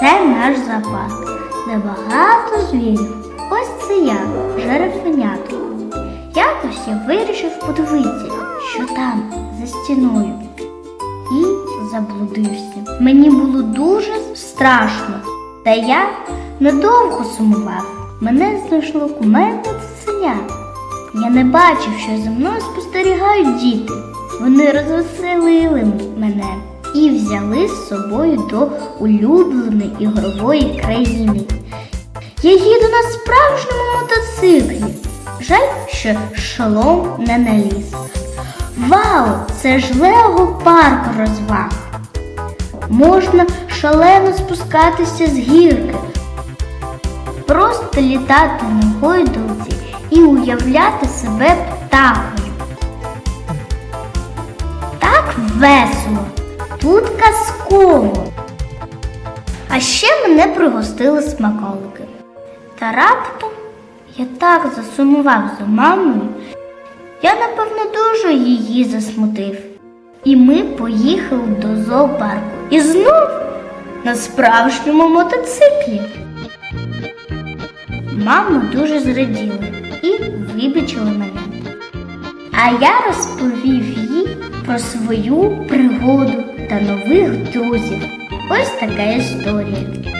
Це наш запас. Небагато звірів. Ось це я, жеребенятко. Якось я вирішив подивитися, що там за стіною. І заблудився. Мені було дуже страшно, та я надовго сумував. Мене знайшло кумедне ценя. Я не бачив, що за мною спостерігають діти. Вони розвеселили мене і взяли з собою до улюбленої ігрової країни. Я їду на справжньому мотоциклі. Жаль, що шолом не наліз. Вау! Це ж Лего парк розваг. Можна шалено спускатися з гірки, просто літати на гойдалці і уявляти себе птахою. Весело, тут казково. А ще мене пригостили смаколики. Та раптом я так засумував за мамою, я, напевно, дуже її засмутив. І ми поїхали до зоопарку. І знов на справжньому мотоциклі. Мама дуже зраділа і вибачила мене. А я розповів їй про свою пригоду та нових друзів. Ось така історія.